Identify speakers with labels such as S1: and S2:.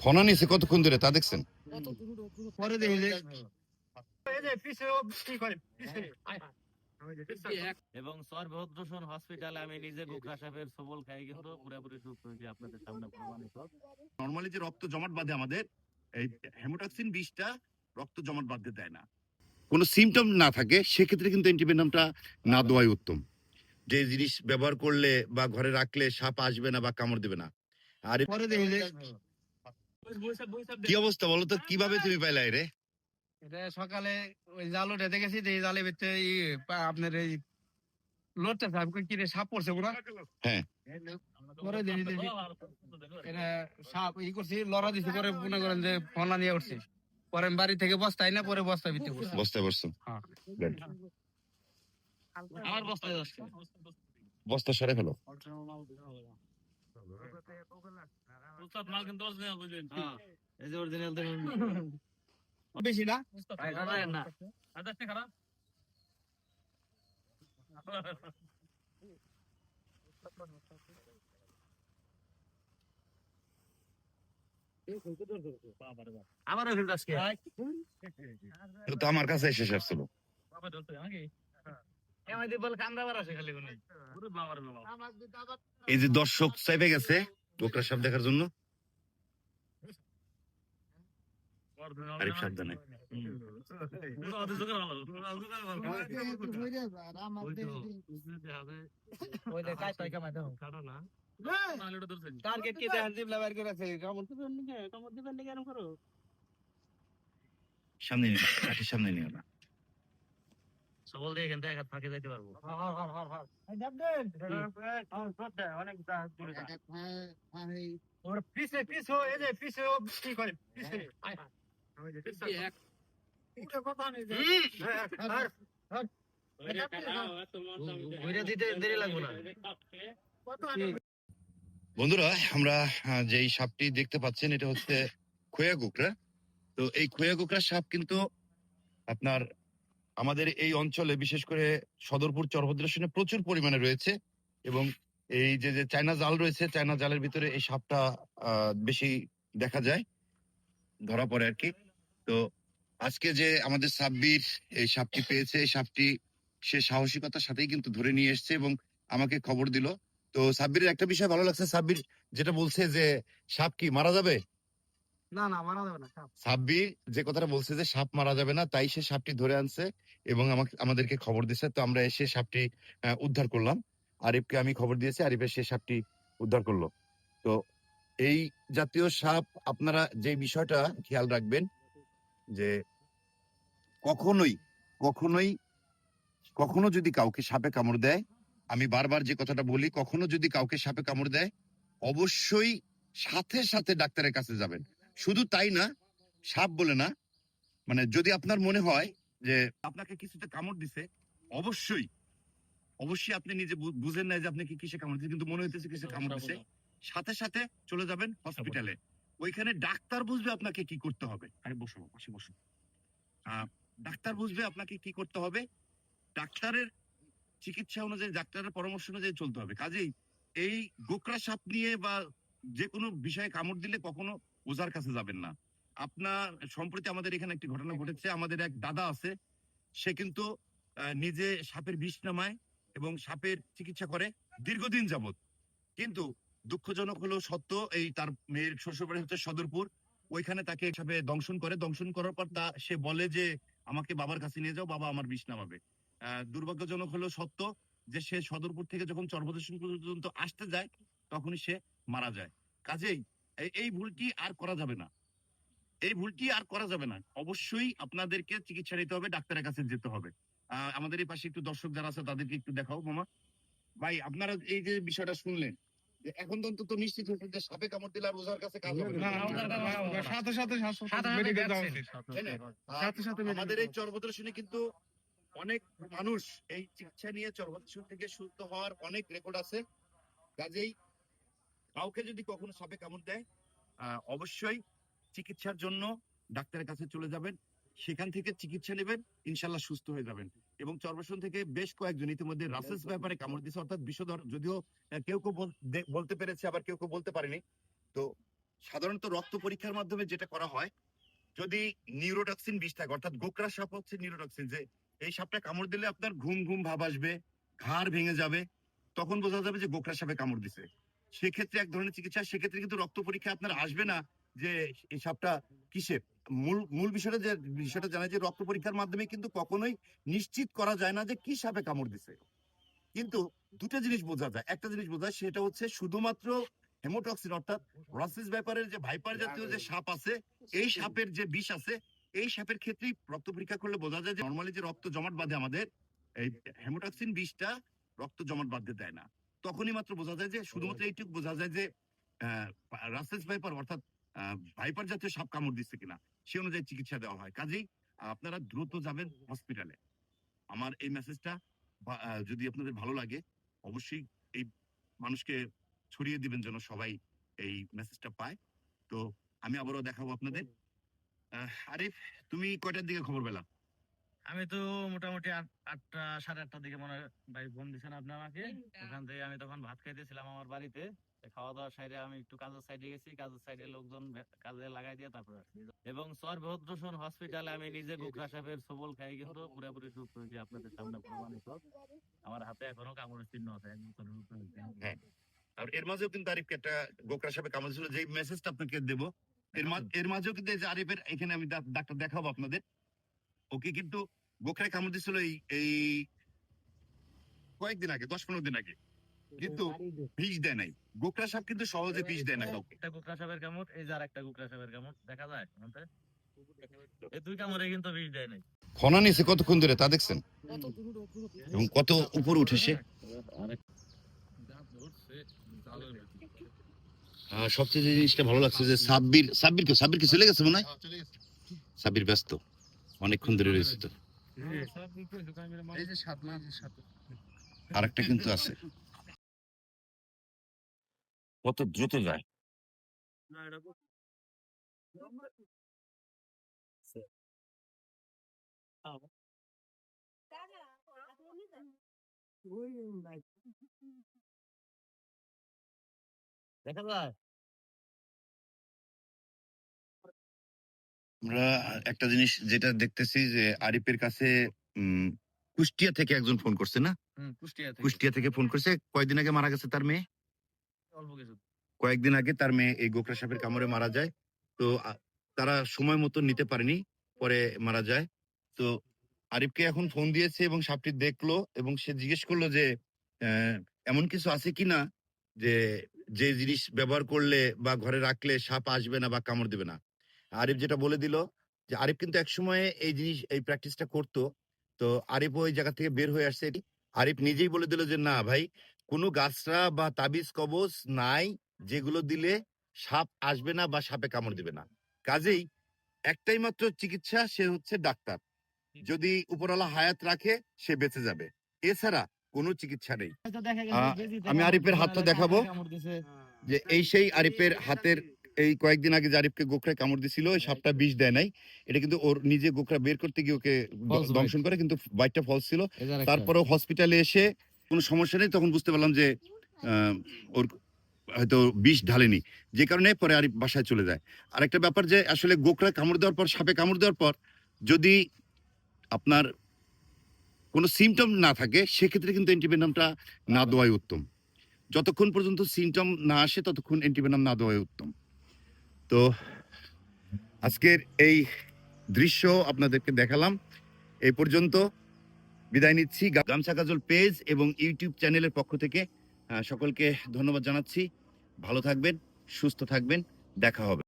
S1: ফনা নিছে কতক্ষণ ধরে তা দেখছেন?
S2: পরে
S3: এবং সর্বদ্রসন হসপিটালে আমি নিজে গোখরা সাহেবের সবল খাই কিন্তু পুরোপুরি সুস্থ হয়েছি আপনাদের সামনে প্রমাণিত।
S4: নর্মালি যে রক্ত জমাট বাঁধে আমাদের এই হেমোটক্সিন বিষটা রক্ত জমাট বাঁধতে দেয় না।
S1: কোনো সিমটম না থাকে সেক্ষেত্রে কিন্তু অ্যান্টিভেনামটা না দেওয়াই উত্তম। যে জিনিস ব্যবহার করলে বা ঘরে রাখলে সাপ আসবে না বা কামড় দেবে না। আর
S2: পরে দেখি যে
S1: কি অবস্থা বলো তো? কীভাবে তুমি পাইলা রে
S2: এটা সকালে ওই জাল উঠে দেখেছি যে এই জালের ভিতরে এই আপনার এই লোডটা সাহেব কি রে সাপ পড়ছে পুরা
S1: হ্যাঁ।
S2: পরে দেখি এটা সাপ ই করছি লড়া দিছি পরে মনে করেন যে ফোনলা নিয়ে উঠছি। পরে বাড়ি থেকে বস্তায় না পরে বস্তা ভিতরে করছি
S1: বস্তায় বসছো?
S2: হ্যাঁ।
S3: আমার বস্তায়
S1: বস্তা সরে ফেলো।
S3: উস্তাদ মাল কিন্তু অরিজিনাল বুঝলেন। এই যে অরিজিনাল দেখুন।
S2: বেশি না?
S3: না। আদাস নে খারাপ? আমারও কিন্তু আজকে।
S1: এটা তো আমার কাছে এসে শেষ ছিল
S3: বাবা ধরতে নাকি?
S1: এই যে দর্শক চাইবে গেছে সাপ দেখার জন্য। আরিফ সাবধানে।
S2: টার্গেট কি দেন জিবলা বাইর করে আছে কামড় দিবেন কামড় করো
S1: সামনে কাঠির সামনে নিও না।
S3: সবল দিয়ে এখান থেকে ফাঁকে যাইতে পারব।
S2: অনেক পিছে পিছে এই যে পিছে ও কি করে? পিছে।
S3: এক।
S2: ঘুরে দিতে দেরি লাগবে না।
S1: বন্ধুরা আমরা আহ, যে সাপটি দেখতে পাচ্ছেন এটা হচ্ছে খোয়া কুকরা তো এই খোয়া গোকরা সাপ কিন্তু আপনার আমাদের এই অঞ্চলে, বিশেষ করে সদরপুর চরভদ্রেশনে প্রচুর পরিমাণে রয়েছে এবং এই যে যে চায়না জাল রয়েছে, চায়না জালের ভিতরে এই সাপটা বেশি দেখা যায়, ধরা পড়ে আর কি। তো আজকে যে আমাদের সাব্বির এই সাপটি পেয়েছে, এই সাপটি সে সাহসিকতার সাথেই কিন্তু ধরে নিয়ে এসেছে এবং আমাকে খবর দিল। তো সাব্বিরের একটা বিষয় ভালো লাগছে। সাব্বির যেটা বলছে যে, সাপ কি মারা যাবে? যে কথাটা বলছে যে সাপ মারা যাবে না, তাই সে সাপটি ধরে আনছে এবং আমাদেরকে খবর তো আমরা এসে সাপটি উদ্ধার করলাম। আরিফকে আমি খবর দিয়েছি সাপটি উদ্ধার করল। তো এই জাতীয় সাপ, আপনারা যে বিষয়টা খেয়াল রাখবেন যে কখনোই কখনোই, কখনো যদি কাউকে সাপে কামড় দেয়, আমি বারবার যে কথাটা বলি, কখনো যদি কাউকে সাপে কামড় দেয়, অবশ্যই সাথে সাথে ডাক্তারের কাছে যাবেন। শুধু তাই না সাপ বলে না মানে যদি আপনার মনে হয় যে আপনাকে কিছুতে কামড় দিছে অবশ্যই অবশ্যই আপনি নিজে বুঝেন না যে আপনি কি কিসে কামড় দিচ্ছে কিন্তু মনে হইতেছে কিসে কামড় দিছে সাথে সাথে চলে যাবেন হসপিটালে ওইখানে ডাক্তার বুঝবে আপনাকে কি করতে হবে। আরে বসো পাশে বসো ডাক্তার বুঝবে আপনাকে কি করতে হবে। ডাক্তারের চিকিৎসা অনুযায়ী ডাক্তারের পরামর্শ অনুযায়ী চলতে হবে। কাজেই এই গোকরা সাপ নিয়ে বা যে কোনো বিষয়ে কামড় দিলে কখনো ওজার কাছে যাবেন না। আপনার, সম্প্রতি আমাদের এখানে একটি ঘটনা ঘটেছে, আমাদের এক দাদা আছে, সে কিন্তু নিজে সাপের বিষ নামায় এবং সাপের চিকিৎসা করে দীর্ঘদিন যাবত কিন্তু দুঃখজনক হলো সত্য, এই তার মেয়ের শ্বশুরবাড়ি হচ্ছে সদরপুর। ওইখানে তাকে সাপে দংশন করে, দংশন করার পর তা, সে বলে যে, আমাকে বাবার কাছে নিয়ে যাও, বাবা আমার বিষ নামাবে। দুর্ভাগ্যজনক হলো সত্য যে সে সদরপুর থেকে যখন চর্বদর্শন পর্যন্ত আসতে যায়, তখনই সে মারা যায়। কাজেই এই- ভুলটি আর করা যাবে না। এই ভুলটি আর করা যাবে না। অবশ্যই আপনাদেরকে চিকিৎসা নিতে হবে ডাক্তারের কাছে যেতে হবে। আমাদের এই পাশে একটু দর্শক যারা আছে তাদেরকে একটু দেখাও মামা। ভাই আপনারা এই যে বিষয়টা শুনলেন এখন তো অন্তত নিশ্চিত হয়েছে যে সাপে কামড় দিলে আর ওঝার কাছে কাজ হবে।
S2: সাথে সাথে
S3: সাথে
S2: সাথে সাথে
S1: আমাদের এই চর্বদর্শনে কিন্তু অনেক মানুষ এই চিকিৎসা নিয়ে চর্বদর্শন থেকে সুস্থ হওয়ার অনেক রেকর্ড আছে। কাজেই কাউকে যদি কখনো সাপে কামড় দেয় অবশ্যই চিকিৎসার জন্য ডাক্তারের কাছে চলে যাবেন। সেখান থেকে চিকিৎসা নেবেন ইনশাল্লাহ সুস্থ হয়ে যাবেন। এবং চর্বসন থেকে বেশ কয়েকজন ইতিমধ্যে রাসেলস ব্যাপারে কামড় দিয়েছে, অর্থাৎ বিষধর যদিও কেউ কেউ বলতে পেরেছে, আবার কেউ কেউ বলতে পারেনি। তো
S4: সাধারণত রক্ত পরীক্ষার মাধ্যমে যেটা করা হয়, যদি নিউরোটক্সিন বিষ থাকে, অর্থাৎ গোকরা সাপ হচ্ছে নিউরোটক্সিন, যে এই সাপটা কামড় দিলে আপনার ঘুম ঘুম ভাব আসবে, ঘাড় ভেঙে যাবে, তখন বোঝা যাবে যে গোকরা সাপে কামড় দিছে। সেক্ষেত্রে এক ধরনের চিকিৎসা, সেক্ষেত্রে কিন্তু রক্ত পরীক্ষা আপনার আসবে না যে এই সাপটা কিসের মূল মূল বিষয়টা যে, বিষয়টা জানা যে রক্ত পরীক্ষার মাধ্যমে কিন্তু কখনোই নিশ্চিত করা যায় না যে কি সাপে কামড় দিছে। কিন্তু দুটো জিনিস বোঝা যায়। একটা জিনিস বোঝা যায়, সেটা হচ্ছে শুধুমাত্র হেমোটক্সিন অর্থাৎ রসিস ব্যাপারের যে ভাইপার জাতীয় যে সাপ আছে, এই সাপের যে বিষ আছে, এই সাপের ক্ষেত্রেই রক্ত পরীক্ষা করলে বোঝা যায় যে নর্মালি যে রক্ত জমাট বাঁধে আমাদের, এই হেমোটক্সিন বিষটা রক্ত জমাট বাঁধতে দেয় না। তখনই মাত্র বোঝা যায় যে শুধুমাত্র এইটুকু বোঝা যায় যে রাসেস ভাইপার অর্থাৎ ভাইপার জাতীয় সাপ কামড় দিচ্ছে কিনা সে অনুযায়ী চিকিৎসা দেওয়া হয়। কাজেই আপনারা দ্রুত যাবেন হসপিটালে। আমার এই মেসেজটা যদি আপনাদের ভালো লাগে অবশ্যই এই মানুষকে ছড়িয়ে দিবেন যেন সবাই এই মেসেজটা পায়। তো আমি আবারও দেখাবো আপনাদের। আরিফ তুমি কয়টার দিকে খবর পেলা?
S3: আমি তো মোটামুটি আটটা সাড়ে আটটার দিকে মনে হয় ভাই ফোন দিয়েছেন আপনি আমাকে? ওখান থেকে আমি তখন ভাত খাইতেছিলাম আমার বাড়িতে। খাওয়া দাওয়ার সাইডে আমি একটু কাজের সাইডে গেছি। কাজের সাইডে লোকজন কাজে লাগাই দিয়ে তারপরে। এবং সর ভদ্রসন হসপিটালে আমি নিজে গোখরা সাহেবের সবল খাই কিন্তু পুরোপুরি সুস্থ হয়েছি আপনাদের সামনে প্রমাণিত। আমার হাতে এখনও কামড়ের চিহ্ন আছে এক বছরের।
S4: হ্যাঁ। আর এর মাঝেও কিন্তু আরিফকে একটা গোকরা সাপে কামড় ছিল যে মেসেজটা আপনাকে দেবো। এর মাঝেও কিন্তু যে আরিফের এখানে আমি ডাক্তার দেখাবো আপনাদের। ওকে কিন্তু গোখরায় কামড় দিছিল এই এই কয়েকদিন আগে দশ পনেরো দিন আগে। কিন্তু বিষ দেয় নাই। গোকরা সাপ কিন্তু সহজে বিষ দেয় না কাউকে।
S3: একটা সাপের কামড় এই যে আর একটা সাপের কামড় দেখা যায় ওখানতে? এই দুই কামড়ে কিন্তু বিষ দেয় নাই।
S1: ফোনা নিছে কতক্ষণ ধরে তা দেখছেন? এবং কত উপরে উঠেছে সবচেয়ে যে জিনিসটা ভালো লাগছে যে সাব্বির সাব্বির কে সাব্বির কি চলে গেছে মনে হয়? সাব্বির ব্যস্ত। অনেকক্ষণ ধরে রয়েছে তো।
S2: এই যে সাত মাস সাত
S1: আরেকটা কিন্তু আছে। কত দ্রুত যায়।
S3: দেখা যায়।
S1: আমরা একটা জিনিস যেটা দেখতেছি যে আরিফের কাছে কুষ্টিয়া থেকে একজন ফোন করছে না?
S2: কুষ্টিয়া থেকে।
S1: কুষ্টিয়া থেকে ফোন করছে। কয়দিন আগে মারা গেছে তার মেয়ে? কয়েকদিন আগে তার মেয়ে এই গোকরা সাপের কামড়ে মারা যায়। তো তারা সময় মতো নিতে পারেনি পরে মারা যায়। তো আরিফকে এখন ফোন দিয়েছে এবং সাপটি দেখল এবং সে জিজ্ঞেস করল যে আহ, এমন কিছু আছে কিনা যে যে জিনিস ব্যবহার করলে বা ঘরে রাখলে সাপ আসবে না বা কামড় দেবে না? আরিফ যেটা বলে দিল যে আরিফ কিন্তু একসময় এই জিনিস এই প্র্যাকটিসটা করতো। তো আরিফ ওই জায়গা থেকে বের হয়ে আসছে। এটি আরিফ নিজেই বলে দিল যে না ভাই কোনো গাছরা বা তাবিজ কবজ নাই যেগুলো দিলে সাপ আসবে না বা সাপে কামড় দিবে না। কাজেই একটাই মাত্র চিকিৎসা সে হচ্ছে ডাক্তার। যদি উপরওয়ালা হায়াত রাখে সে বেঁচে যাবে। এছাড়া কোনো চিকিৎসা নেই। আমি আরিফের হাতটা দেখাবো। যে এই সেই আরিফের হাতের এই কয়েকদিন আগে যে আরিফকে গোখরায় কামড় দিছিল ওই সাপটা বিষ দেয় নাই। এটা কিন্তু ওর নিজে গোখরা বের করতে গিয়ে ওকে. দংশন করে কিন্তু বাইটটা ফলস ছিল। তারপরেও হসপিটালে এসে কোনো সমস্যা নেই তখন বুঝতে পারলাম যে ওর হয়তো বিষ ঢালেনি। যে কারণে পরে আর বাসায় চলে যায়। আর একটা ব্যাপার যে আসলে গোখরা কামড় দেওয়ার পর সাপে কামড় দেওয়ার পর যদি আপনার কোনো সিমটম না থাকে সেক্ষেত্রে কিন্তু অ্যান্টিভেনামটা না দেওয়াই উত্তম। যতক্ষণ পর্যন্ত সিমটম না আসে ততক্ষণ অ্যান্টিভেনাম না দেওয়াই উত্তম। তো আজকের এই দৃশ্য আপনাদেরকে দেখালাম। এই পর্যন্ত বিদায় নিচ্ছি। গামছা কাজল পেজ এবং ইউটিউব চ্যানেলের পক্ষ থেকে সকলকে ধন্যবাদ জানাচ্ছি। ভালো থাকবেন, সুস্থ থাকবেন। দেখা হবে।